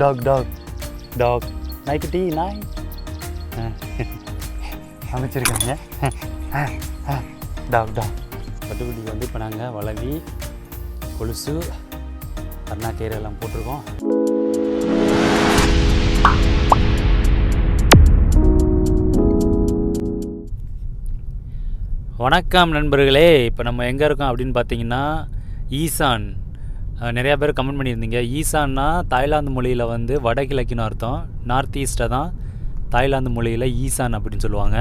Talk dog dog நாய்க்குட்டி நாய் அமைச்சிருக்காங்க டாக் டாக் பட்டுக்குட்டிக்கு வந்து இப்போ நாங்கள் வளவி கொலுசு கருணாக்கயிறு எல்லாம் போட்டிருக்கோம் வணக்கம் நண்பர்களே. இப்போ நம்ம எங்கே இருக்கோம் அப்படின்னு பார்த்தீங்கன்னா ஈசான். நிறையா பேர் கமெண்ட் பண்ணியிருந்தீங்க. ஈசான்னா தாய்லாந்து மொழியில் வந்து வடகிழக்குன்னு அர்த்தம். நார்த் ஈஸ்ட்டை தான் தாய்லாந்து மொழியில் ஈசான் அப்படின்னு சொல்லுவாங்க.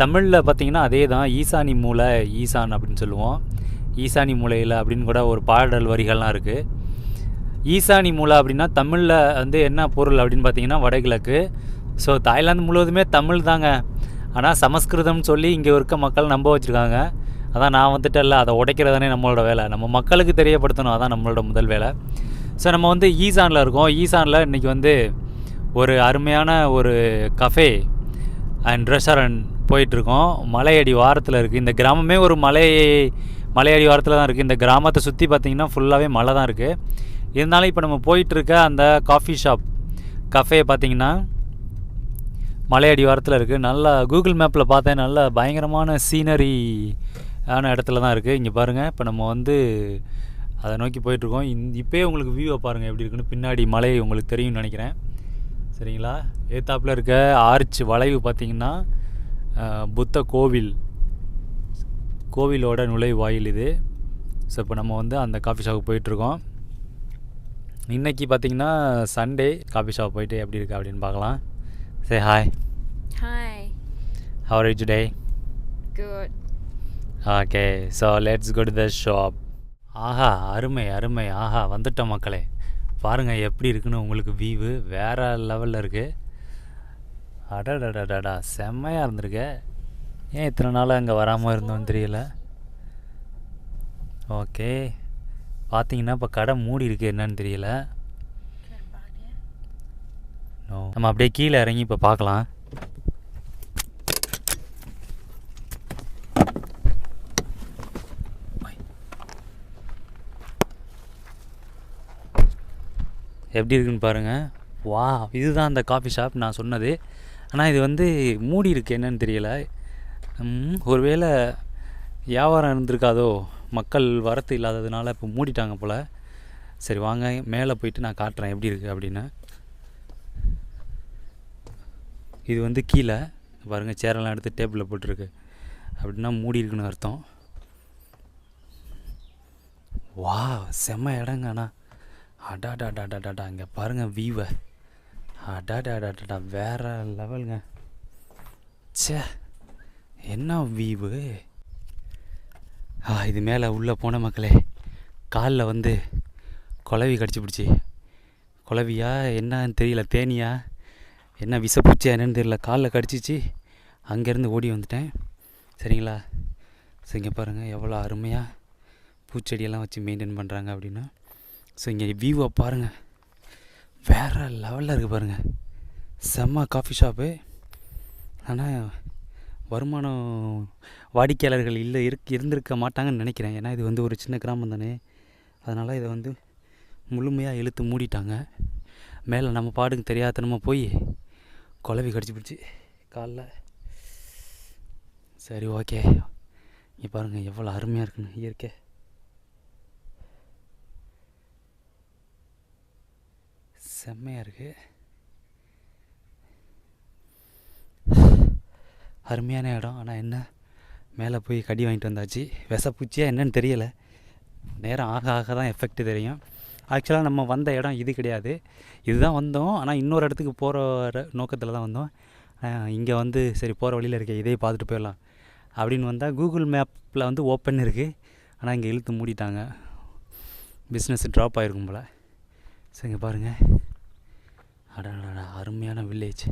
தமிழில் பார்த்தீங்கன்னா அதே தான் ஈசானி மூலை ஈசான் அப்படின்னு சொல்லுவோம். ஈசானி மூலையில் அப்படின்னு கூட ஒரு பாடல் வரிகள்லாம் இருக்குது ஈசானி மூலை அப்படின்னா தமிழில் வந்து என்ன பொருள் அப்படின்னு பார்த்தீங்கன்னா வடகிழக்கு. ஸோ தாய்லாந்து முழுவதுமே தமிழ் தாங்க. ஆனால் சமஸ்கிருதம்னு சொல்லி இங்கே இருக்க மக்கள் நம்ப வச்சுருக்காங்க. அதான் நான் வந்துட்டேன்ல அதை உடைக்கிறதானே நம்மளோட வேலை. நம்ம மக்களுக்கு தெரியப்படுத்தணும் அதான் நம்மளோட முதல் வேலை. ஸோ நம்ம வந்து ஈசானில் இருக்கோம். ஈசானில் இன்றைக்கி வந்து ஒரு அருமையான ஒரு கஃபே அண்ட் ரெஸ்டாரண்ட் போயிட்டுருக்கோம். மலையடி வாரத்தில் இருக்குது இந்த கிராமமே ஒரு மலை மலையடி வாரத்தில் தான் இருக்குது இந்த கிராமத்தை சுற்றி பார்த்திங்கன்னா ஃபுல்லாகவே மலை தான் இருக்குது இருந்தாலும் இப்போ நம்ம போயிட்டுருக்க அந்த காஃபி ஷாப் கஃபே பார்த்தீங்கன்னா மலையடி வாரத்தில் இருக்குது நல்லா கூகுள் மேப்பில் பார்த்தேன். நல்ல பயங்கரமான சீனரி ஆன இடத்துல தான் இருக்குது இங்கே பாருங்கள் இப்போ நம்ம வந்து அதை நோக்கி போயிட்டுருக்கோம். இந்த இப்போயே உங்களுக்கு வியூவை பாருங்கள் எப்படி இருக்குன்னு. பின்னாடி மலை உங்களுக்கு தெரியும்னு நினைக்கிறேன். சரிங்களா? ஏத்தாப்பில் இருக்க ஆர்ச் வளைவு பார்த்தீங்கன்னா புத்த கோவில். கோவிலோட நுழைவாயில் இது. ஸோ இப்போ நம்ம வந்து அந்த காஃபி ஷாப்புக்கு போயிட்டுருக்கோம். இன்றைக்கி பார்த்தீங்கன்னா சண்டே காஃபி ஷாப் போயிட்டு எப்படி இருக்கு அப்படின்னு பார்க்கலாம். Say hi Hi. Hour is day Good. Okay so let's go to the shop ஆஹா அருமை அருமை. ஆஹா வந்துட்டோம் மக்களே. பாருங்கள் எப்படி இருக்குன்னு உங்களுக்கு வியூவு வேறு லெவலில் இருக்குது அடடடடடா செம்மையாக இருந்திருக்கு. ஏன் இத்தனை நாள் அங்கே வராமல் இருந்தோன்னு தெரியல. ஓகே பார்த்தீங்கன்னா இப்போ கடை மூடி இருக்கு என்னன்னு தெரியல. No. நம்ம அப்படியே கீழே இறங்கி இப்போ பார்க்கலாம் எப்படி இருக்குன்னு பாருங்கள் வா இதுதான் அந்த காஃபி ஷாப் நான் சொன்னது. ஆனால் இது வந்து மூடி இருக்குது என்னன்னு தெரியல. ஒருவேளை வியாபாரம் இருந்திருக்காதோ மக்கள் வரத்து இல்லாததுனால இப்போ மூடிட்டாங்க போல். சரி வாங்க மேலே போயிட்டு நான் காட்டுறேன் எப்படி இருக்குது அப்படின்னு. இது வந்து கீழே. பாருங்கள் சேரெல்லாம் எடுத்து டேபிளில் போட்டிருக்கு. அப்படின்னா மூடி இருக்குன்னு அர்த்தம். வா செம்ம இடங்கண்ணா அடாடாடாடாடா இங்கே பாருங்கள் வீவை அடாடாடாடா வேற லெவலுங்க ச்சே என்ன வீவு ஆ இது மேலே உள்ளே போன மக்களே காலில் வந்து குலவி கடிச்சு பிடிச்சி குலவியா என்னன்னு தெரியல தேனியா? என்ன விஷப்பூச்சியா என்னன்னு தெரியல. காலில் கடிச்சிச்சு அங்கேருந்து ஓடி வந்துட்டேன். சரிங்களா? சரிங்க பாருங்கள் எவ்வளோ அருமையாக பூச்செடியெல்லாம் வச்சு மெயின்டைன் பண்ணுறாங்க அப்படின்னா. ஸோ இங்கே வியூவை பாருங்கள் வேறு லெவலில் இருக்குது பாருங்கள் செம்ம காஃபி ஷாப்பு ஆனால் வருமானம் வாடிக்கையாளர்கள் இல்லை இருக் இருந்திருக்க மாட்டாங்கன்னு நினைக்கிறேன். ஏன்னா இது வந்து ஒரு சின்ன கிராமம் தானே. அதனால் இதை வந்து முழுமையாக இழுத்து மூடிட்டாங்க. மேலே நம்ம பாடுக்கு தெரியாதனமாக போய் குழவி கடிச்சு பிடிச்சி காலைல. சரி ஓகே இங்கே பாருங்கள் எவ்வளோ அருமையாக இருக்குன்னு இயற்கை. செம்மையாக இருக்குது அருமையான இடம். ஆனால் என்ன? மேலே போய் கடி வாங்கிட்டு வந்தாச்சு. விஷப்பூச்சியா என்னன்னு தெரியலை. நேரம் ஆக ஆக தான் எஃபெக்ட் தெரியும். ஆக்சுவலாக நம்ம வந்த இடம் இது கிடையாது. இதுதான் வந்தோம். ஆனால் இன்னொரு இடத்துக்கு போகிற நோக்கத்தில் தான் வந்தோம். இங்கே வந்து சரி போகிற வழியில் இருக்க இதே பார்த்துட்டு போயிடலாம். அப்படின்னு வந்தால் கூகுள் மேப்பில் வந்து ஓப்பன் இருக்குது ஆனால் இங்கே இழுத்து மூடிட்டாங்க. பிஸ்னஸ் ட்ராப் ஆகிருக்கும் போல். சரிங்க பாருங்கள் அடடா அருமையான வில்லேஜ்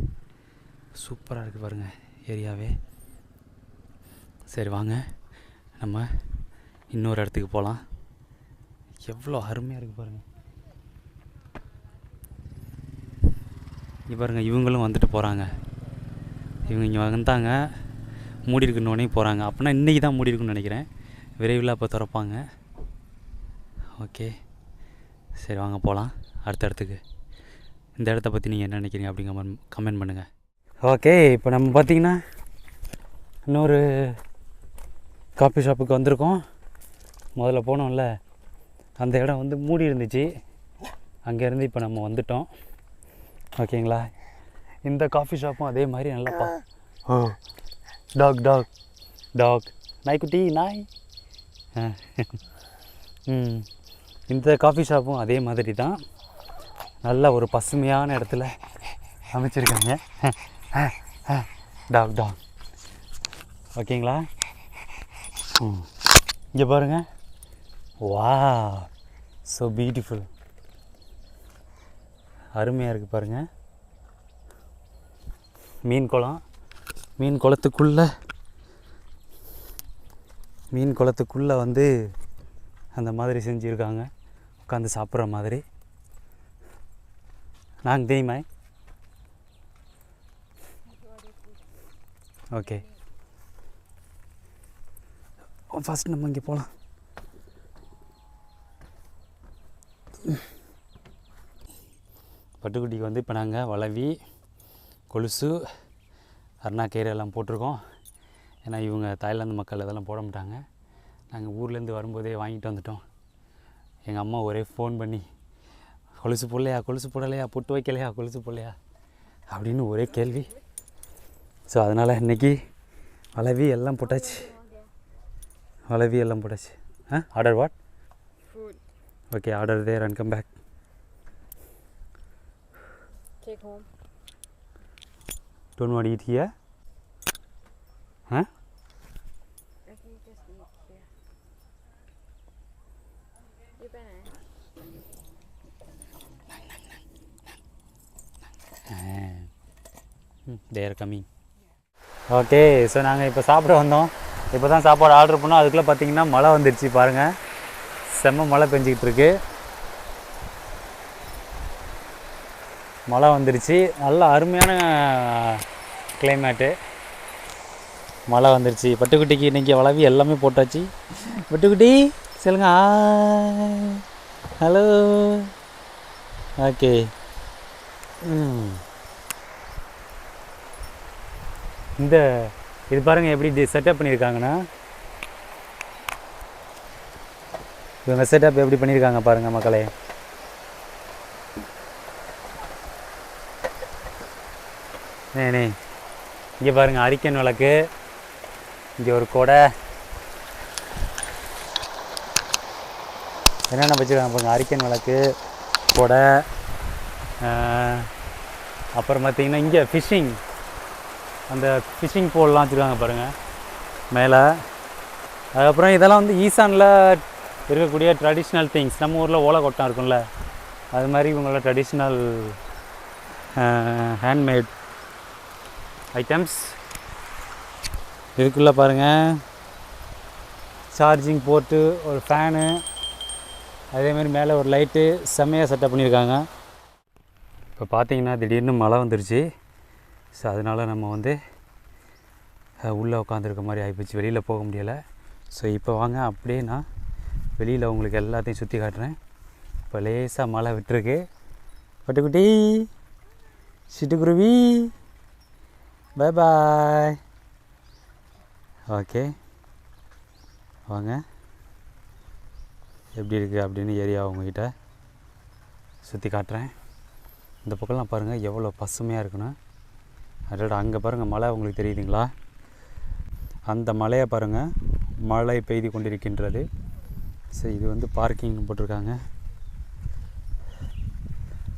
சூப்பராக இருக்குது பாருங்கள் ஏரியாவே சரி வாங்க. நம்ம இன்னொரு இடத்துக்கு போகலாம் எவ்வளோ அருமையாக இருக்குது பாருங்கள் பாருங்கள் இவங்களும் வந்துட்டு போகிறாங்க இவங்க இங்கே வந்தாங்க. மூடி இருக்குன்னொடனே போகிறாங்க அப்படின்னா இன்றைக்கி தான் மூடி இருக்குன்னு நினைக்கிறேன். விரைவில் அப்போ திறப்பாங்க. ஓகே. சரி வாங்க போகலாம் அடுத்த இடத்துக்கு. இந்த இடத்த பற்றி நீங்கள் என்ன நினைக்கிறீங்க அப்படிங்க கமெண்ட் கமெண்ட் பண்ணுங்கள் ஓகே இப்போ நம்ம பார்த்தீங்கன்னா இன்னொரு காஃபி ஷாப்புக்கு வந்திருக்கோம். முதல்ல போனோம்ல அந்த இடம் வந்து மூடி இருந்துச்சு. அங்கேருந்து இப்போ நம்ம வந்துட்டோம். ஓகேங்களா இந்த காஃபி ஷாப்பும் அதே மாதிரி நல்லா பா ஓ டாக் டாக் டாக் நாய்க்குட்டி நாய். ஆ. ம். இந்த காஃபி ஷாப்பும் அதே மாதிரி தான். நல்ல ஒரு பசுமையான இடத்துல அமைச்சிருக்காங்க. டாக் டாக் ஓகேங்களா? ம். இங்கே பாருங்கள் வா ஸோ பியூட்டிஃபுல் அருமையாக இருக்குது பாருங்கள் மீன் குளம். மீன் குளத்துக்குள்ளே மீன் குளத்துக்குள்ளே வந்து அந்த மாதிரி செஞ்சுருக்காங்க. உட்காந்து சாப்பிட்ற மாதிரி. நாங்கள் தெரியுமா? ஓகே ஃபஸ்ட் நம்ம இங்கே போகலாம் பட்டுக்குட்டிக்கு வந்து இப்போ நாங்கள் வளவி கொலுசு அருணாக்கயிறு எல்லாம் போட்டிருக்கோம். ஏன்னா இவங்க தாய்லாந்து மக்கள் இதெல்லாம் போட மாட்டாங்க. நாங்கள் ஊர்லேருந்து வரும்போதே வாங்கிட்டு வந்துட்டோம். எங்கள் அம்மா ஒரே ஃபோன் பண்ணி கொலுசு போடலையா கொலுசு போடலையா புட்டு வைக்கலையா கொலுசு போடலையா அப்படின்னு ஒரே கேள்வி ஸோ அதனால் இன்றைக்கி வளவி எல்லாம் போட்டாச்சு வளவி எல்லாம் போட்டாச்சு ஆ order what. Okay order there and come back Take home. I just eat here. You better. There coming okay so நாங்கள் இப்போ சாப்பிட வந்தோம். இப்போ தான் சாப்பாடு ஆர்டர் பண்ணோம். அதுக்குள்ளே பார்த்தீங்கன்னா மழை வந்துடுச்சு பாருங்கள் செம்ம மழை பெஞ்சிக்கிட்டு இருக்கு. மழை வந்துடுச்சு நல்ல அருமையான கிளைமேட்டு மழை வந்துடுச்சு பட்டுக்குட்டிக்கு இன்றைக்கி வளவி எல்லாமே போட்டாச்சு. பட்டுக்குட்டி சொல்லுங்க. ஹலோ ஓகே ம். இந்த இது பாருங்கள் எப்படி செட்டப் பண்ணியிருக்காங்கன்னா. இவங்க செட்டப் எப்படி பண்ணியிருக்காங்க பாருங்கள் மக்களே. நே இங்கே பாருங்கள் அரிக்கன் விளக்கு. இங்கே ஒரு கொடை. என்னென்ன வச்சுருக்காங்க பாருங்கள் அரிக்கன் விளக்கு கொடை அப்புறம் பார்த்தீங்கன்னா இங்கே ஃபிஷ்ஷிங் அந்த ஃபிஷிங் போல்லாம் வச்சுருக்காங்க பாருங்கள் மேலே. அதுக்கப்புறம் இதெல்லாம் வந்து ஈசானில் இருக்கக்கூடிய ட்ரெடிஷ்னல் திங்ஸ் நம்ம ஊரில் ஓலை கொட்டம் இருக்கும்ல. அது மாதிரி இவங்களோட ட்ரெடிஷ்னல் ஹேண்ட்மேட் ஐட்டம்ஸ் இதுக்குள்ளே பாருங்கள் சார்ஜிங் போர்ட்டு ஒரு ஃபேனு அதேமாதிரி மேலே ஒரு லைட்டு செம்மையாக செட்டப் பண்ணியிருக்காங்க. இப்போ பார்த்தீங்கன்னா திடீர்னு மழை வந்துருச்சு. ஸோ அதனால் நம்ம வந்து உள்ளே உட்காந்துருக்க மாதிரி ஆகிப்போச்சு வெளியில் போக முடியலை. ஸோ இப்போ வாங்க. அப்படியே நான் வெளியில் உங்களுக்கு எல்லாத்தையும் சுற்றி காட்டுறேன். இப்போ லேசாக மழை விட்டுருக்கு. பட்டுக்குட்டி. சிட்டுக்குருவி. பாய் பாய் ஓகே வாங்க. எப்படி இருக்குது அப்படின்னு ஏரியா உங்ககிட்ட சுற்றி காட்டுறேன். இந்த பக்கம்லாம் பாருங்கள் எவ்வளோ பசுமையாக இருக்குன்னு. அடடா அங்கே பாருங்கள் மழை உங்களுக்கு தெரியுதுங்களா? அந்த மலையை பாருங்கள் மழை பெய்து கொண்டிருக்கின்றது. ஸோ இது வந்து பார்க்கிங் போட்டிருக்காங்க.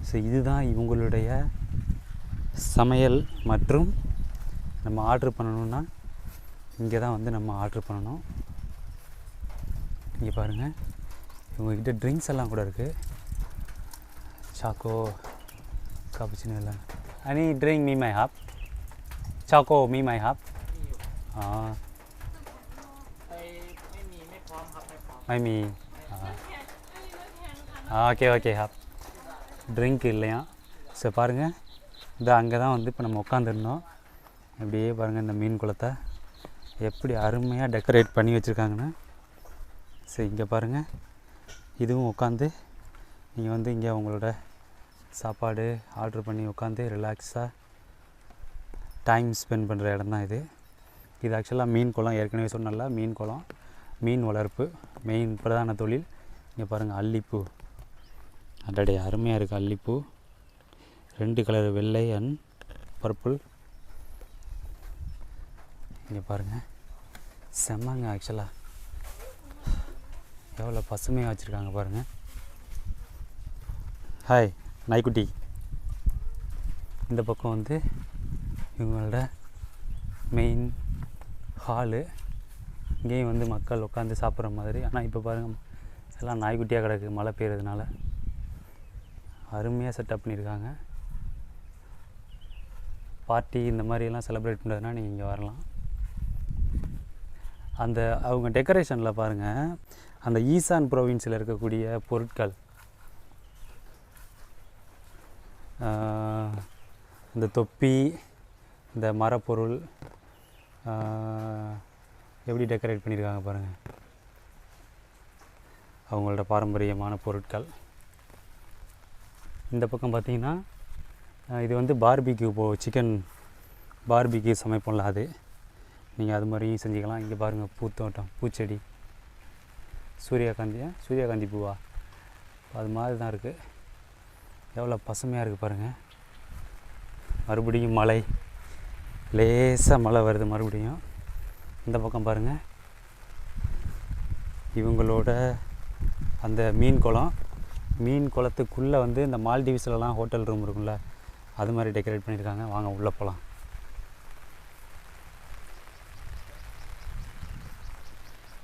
ஸோ இதுதான் இவங்களுடைய சமையல் மற்றும் நம்ம ஆர்டர் பண்ணணுன்னா இங்கே தான் வந்து நம்ம ஆர்டர் பண்ணணும். இங்கே பாருங்கள் இவங்கக்கிட்ட ட்ரிங்க்ஸ் எல்லாம் கூட இருக்குது choco cappuccino lang. Any drink me may have? Choco me may have? อ๋อไม่มีอ๋อஆ okay okay half drink இல்லையா ஸோ பாருங்கள் இந்த அங்கே தான் வந்து இப்போ நம்ம உட்காந்துருந்தோம் அப்படியே பாருங்கள் இந்த மீன் குளத்தை எப்படி அருமையாக டெக்கரேட் பண்ணி வச்சுருக்காங்கன்னு ஸோ இங்கே பாருங்கள் இதுவும் உட்காந்து நீங்கள் வந்து இங்கே உங்களோட சாப்பாடு ஆர்டர் பண்ணி உட்காந்து ரிலாக்ஸாக டைம் ஸ்பெண்ட் பண்ணுற இடம் தான் இது. இது ஆக்சுவலாக மீன் குளம். ஏற்கனவே சொன்னல மீன் குளம். மீன் வளர்ப்பு மெயின் பிரதான தொழில். இங்கே பாருங்கள் அல்லிப்பூ. அடடே அருமையாக இருக்குது அல்லிப்பூ. ரெண்டு கலர் வெள்ளை அண்ட் பர்பிள் இங்கே பாருங்கள் செம்மங்க ஆக்சுவலாக எவ்வளோ பசுமையாக வச்சுருக்காங்க பாருங்கள் ஹாய் நாய்க்குட்டி. இந்த பக்கம் வந்து இவங்களோட மெயின் ஹாலு இங்கேயும் வந்து மக்கள் உட்காந்து சாப்பிட்ற மாதிரி. ஆனால் இப்போ பாருங்கள் எல்லாம் நாய்க்குட்டியாக கிடக்கு மழை பெய்யறதுனால. அருமையாக செட்டப் பண்ணியிருக்காங்க. பார்ட்டி இந்த மாதிரிலாம் செலிப்ரேட் பண்ணுறதுனா நீங்கள் இங்கே வரலாம். அந்த அவங்க டெக்கரேஷனில் பாருங்கள் அந்த ஈசான் ப்ரொவின்ஸில் இருக்கக்கூடிய பொருட்கள். அந்த இந்த தொப்பி இந்த மரப்பொருள் எப்படி டெக்கரேட் பண்ணியிருக்காங்க பாருங்கள் அவங்களோட பாரம்பரியமான பொருட்கள். இந்த பக்கம் பார்த்திங்கன்னா இது வந்து பார்பிக்யூ போ சிக்கன் பார்பிக்யூ சமைப்போம்ல அது. நீங்கள் அது மாதிரியும் செஞ்சுக்கலாம். இங்கே பாருங்கள் பூத்தோட்டம் பூச்செடி. சூரியகாந்தியா? சூரியகாந்தி பூவா? அது மாதிரி தான் இருக்குது எவ்வளோ பசுமையாக இருக்குது பாருங்கள் மறுபடியும் மழை லேசாக மழை வருது மறுபடியும். இந்த பக்கம் பாருங்கள் இவங்களோட அந்த மீன் குளம் மீன் குளத்துக்குள்ளே வந்து இந்த மால்டீவ்ஸ்லலாம் ஹோட்டல் ரூம் இருக்கும்ல அது மாதிரி டெக்கரேட் பண்ணியிருக்காங்க. வாங்க உள்ளே போகலாம்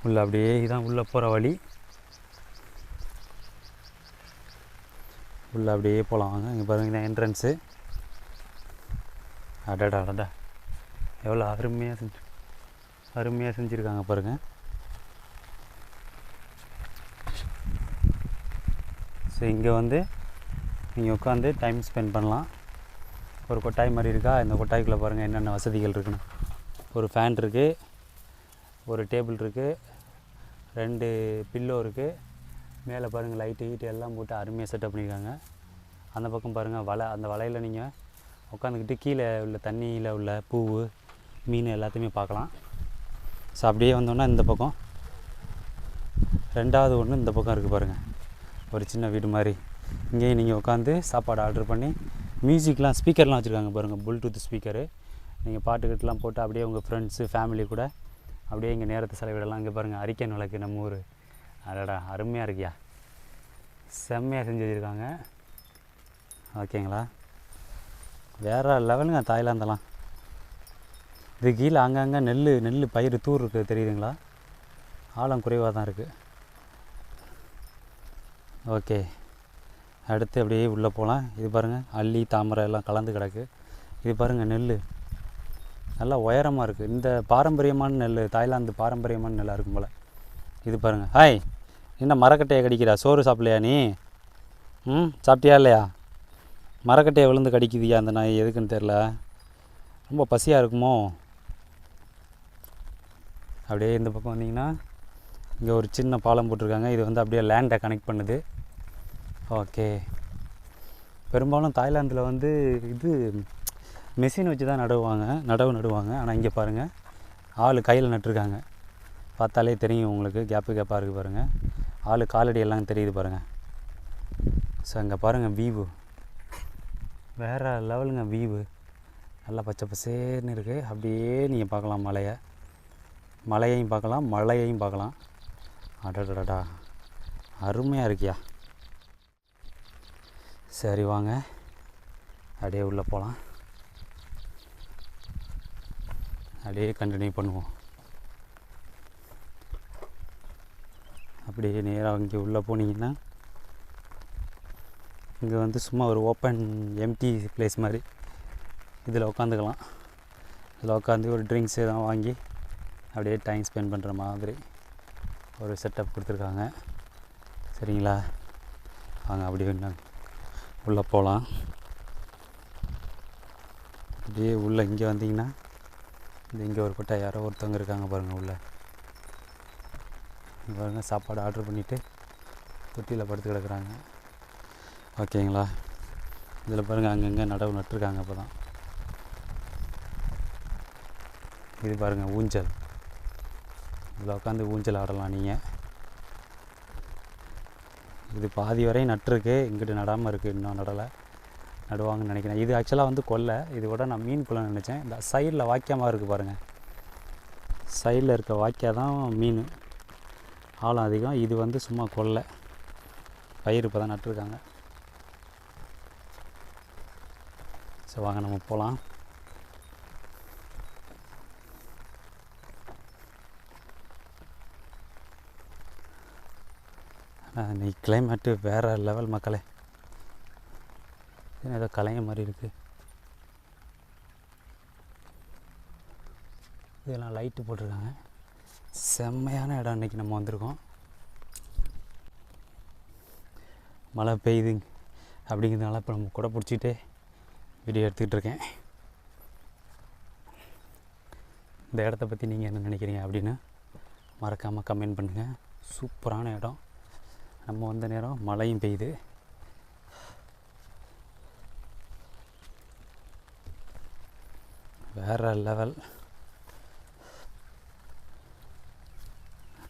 உள்ள அப்படியே இதான் உள்ளே போகிற வழி. உள்ளே அப்படியே போகலாம் வாங்க இங்கே பாருங்க என்ட்ரன்ஸு அடடா அடடா. எவ்வளோ அருமையாக செஞ்சு அருமையாக செஞ்சுருக்காங்க பாருங்கள் ஸோ இங்கே வந்து நீங்கள் உட்காந்து டைம் ஸ்பெண்ட் பண்ணலாம். ஒரு கொட்டாய் மாதிரி இருக்கா? இந்த கொட்டாய்க்குள்ளே பாருங்கள் என்னென்ன வசதிகள் இருக்குன்னு. ஒரு ஃபேன் இருக்குது ஒரு டேபிள் இருக்குது ரெண்டு பில்லோ இருக்குது மேலே பாருங்கள் லைட்டு ஹீட்டு எல்லாம் போட்டு அருமையாக செட்டப் பண்ணியிருக்காங்க அந்த பக்கம் பாருங்கள் வலை அந்த வலையில் நீங்கள் உட்காந்துக்கிட்டு கீழே உள்ள தண்ணியில் உள்ள பூவு மீன் எல்லாத்தையுமே பார்க்கலாம். ஸோ அப்படியே வந்தோன்னா இந்த பக்கம். ரெண்டாவது ஒன்று இந்த பக்கம் இருக்குது பாருங்கள் ஒரு சின்ன வீடு மாதிரி. இங்கேயும் நீங்கள் உட்காந்து சாப்பாடு ஆர்டர் பண்ணி மியூசிக்லாம் ஸ்பீக்கர்லாம் வச்சுருக்காங்க பாருங்கள் ப்ளூடூத் ஸ்பீக்கரு நீங்கள் பாட்டுக்கிட்டலாம் போட்டு அப்படியே உங்கள் ஃப்ரெண்ட்ஸு ஃபேமிலி கூட அப்படியே இங்கே நேரத்தை செலவிடலாம். இங்கே பாருங்கள் அரிக்கன் விளக்கு நம்ம ஊர். அடடா அருமையாக இருக்கியா? செம்மையாக செஞ்சு வச்சுருக்காங்க. ஓகேங்களா? வேறு லெவலுங்க தாய்லாந்தெல்லாம் இது கீழே அங்கங்கே நெல் நெல் பயிர் தூர் இருக்குது தெரியுதுங்களா? ஆழம் குறைவாக தான் இருக்குது. ஓகே. அடுத்து அப்படியே உள்ளே போகலாம். இது பாருங்கள் அள்ளி தாமரை எல்லாம் கலந்து கிடக்கு. இது பாருங்கள் நெல். நல்லா உயரமாக இருக்குது. இந்த பாரம்பரியமான நெல் தாய்லாந்து பாரம்பரியமான நெல்லாக இருக்கும் போல். இது பாருங்கள் ஹாய். என்ன மரக்கட்டையை கடிக்கிறா? சோறு சாப்பிடலையா நீ? ம் சாப்பிட்டியா இல்லையா? மரக்கட்டையை விழுந்து கடிக்குதியா அந்த நாய்? எதுக்குன்னு தெரில ரொம்ப பசியாக இருக்குமோ? அப்படியே இந்த பக்கம் வந்தீங்கன்னா இங்கே ஒரு சின்ன பாலம் போட்டிருக்காங்க. இது வந்து அப்படியே லேண்டை கனெக்ட் பண்ணுது. ஓகே பெரும்பாலும் தாய்லாந்தில் வந்து இது மெஷின் வச்சு தான் நடுவாங்க. நடவு நடுவாங்க. ஆனால் இங்கே பாருங்கள் ஆள் கையில் நட்டுருக்காங்க. பார்த்தாலே தெரியும் உங்களுக்கு. கேப்பு கேப்பாக இருக்குது பாருங்கள் ஆள் காலடி எல்லாம் தெரியுது பாருங்கள் ஸோ அங்கே பாருங்கள் வீவு. வேறு லெவலுங்க வீவு. நல்லா பச்சை பசேர்னு இருக்குது அப்படியே நீங்கள் பார்க்கலாம் மலையை. மலையையும் பார்க்கலாம் மலையையும் பார்க்கலாம். அடடடடா அருமையாக இருக்கியா? சரி வாங்க அப்படியே உள்ளே போகலாம். அப்படியே கண்டினியூ பண்ணுவோம். அப்படியே நேராக இங்கே உள்ளே போனீங்கன்னா இங்கே வந்து சும்மா ஒரு ஓப்பன் எம்டி பிளேஸ் மாதிரி. இதில் உட்காந்துக்கலாம். இதில் உட்காந்து ஒரு ட்ரிங்க்ஸ் எதாவது வாங்கி அப்படியே டைம் ஸ்பெண்ட் பண்ணுற மாதிரி ஒரு செட்டப் கொடுத்துருக்காங்க. சரிங்களா? வாங்க அப்படியே இன்னும் உள்ளே போகலாம் அப்படியே உள்ளே இங்கே வந்தீங்கன்னா இந்த இங்கே ஒரு பட்டா யாரோ ஒருத்தவங்க இருக்காங்க பாருங்கள் உள்ளே. பாருங்கள் சாப்பாடு ஆர்டர் பண்ணிவிட்டு தொட்டியில் படுத்து கிடக்குறாங்க. ஓகேங்களா? இதில் பாருங்கள் அங்கங்கே நடவு நட்டுருக்காங்க இப்போ தான் இது பாருங்கள் ஊஞ்சல். இதில் உட்காந்து ஊஞ்சல் ஆடலாம் நீங்கள் இது பாதி வரையும் நட்டுருக்கு. இங்கிட்டு நடாமல் இருக்குது இன்னும் நடலை. நடுவாங்கன்னு நினைக்கிறேன். இது ஆக்சுவலாக வந்து கொல்லை. இது விட நான் மீன் குளம் நினச்சேன். இந்த சைடில் வாக்கியமாக இருக்குது பாருங்கள் சைடில் இருக்க வாக்கியா தான் மீன். ஆழம் அதிகம். இது வந்து சும்மா கொல்லை. பயிர் இப்போ தான் நட்டுருக்காங்க. சரி வாங்க நம்ம போகலாம் இன்னைக்கு கிளைமேட்டு வேறு லெவல் மக்களே. ஏதோ கலைய மாதிரி இருக்குது இதெல்லாம் லைட்டு போட்டிருக்காங்க. செம்மையான இடம் இன்றைக்கி நம்ம வந்திருக்கோம். மழை பெய்யுது அப்படிங்கிறதுனால இப்போ நம்ம கூட பிடிச்சிக்கிட்டே வீடியோ எடுத்துக்கிட்டு இருக்கேன். இந்த இடத்த பற்றி நீங்கள் என்ன நினைக்கிறீங்க அப்படின்னு மறக்காமல் கமெண்ட் பண்ணுங்கள் சூப்பரான இடம். நம்ம வந்த நேரம் மழையும் பெய்யுது. வேறு லெவல்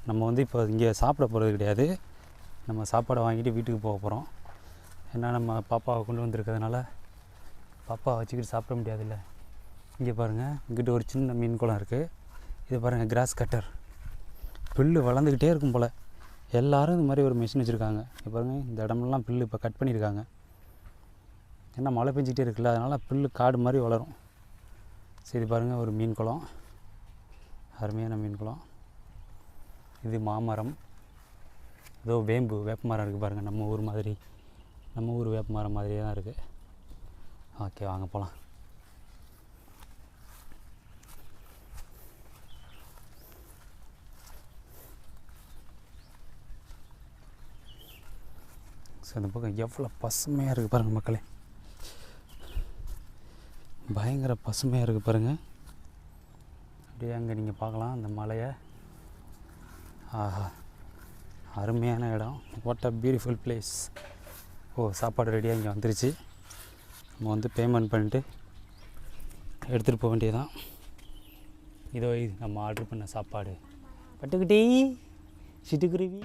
நம்ம வந்து இப்போ இங்கே சாப்பிட போகிறது கிடையாது. நம்ம சாப்பாடை வாங்கிட்டு வீட்டுக்கு போக போகிறோம் ஏன்னா நம்ம பாப்பாவை கொண்டு வந்திருக்கிறதுனால பாப்பாவை வச்சுக்கிட்டு சாப்பிட முடியாதுல்ல. இங்கே பாருங்கள் இங்கிட்ட ஒரு சின்ன மீன் குளம் இருக்குது இது பாருங்கள் கிராஸ் கட்டர் புல்லு வளர்ந்துக்கிட்டே இருக்கும் போல். எல்லாரும் இந்த மாதிரி ஒரு மிஷின் வச்சுருக்காங்க. இப்போ பாருங்கள் இந்த இடமெல்லாம் புல்லு இப்போ கட் பண்ணியிருக்காங்க ஏன்னா மழை பெஞ்சிக்கிட்டே இருக்குல்ல அதனால் புல்லு காடு மாதிரி வளரும். சரி பாருங்கள் ஒரு மீன் குளம். அருமையான மீன் குளம். இது மாமரம். ஏதோ வேம்பு வேப்ப மரம் இருக்குது பாருங்கள் நம்ம ஊர் மாதிரி. நம்ம ஊர் வேப்ப மரம் மாதிரியே தான் இருக்குது ஓகே வாங்க போகலாம் ஸோ இந்த பக்கம் எவ்வளோ பசுமையாக இருக்குது பாருங்கள் மக்களே. பயங்கர பசுமையாக இருக்குது பாருங்கள் அப்படியே அங்கே நீங்கள் பார்க்கலாம் அந்த மலையை. ஆஹா அருமையான இடம். வாட் அ பியூட்டிஃபுல் பிளேஸ் ஓ சாப்பாடு ரெடியாக இங்கே வந்துருச்சு. நம்ம வந்து பேமெண்ட் பண்ணிட்டு எடுத்துகிட்டு போக வேண்டியதான் இதோ இது நம்ம ஆர்டர் பண்ண சாப்பாடு. பட்டுக்குட்டி சிட்டுக்குருவி.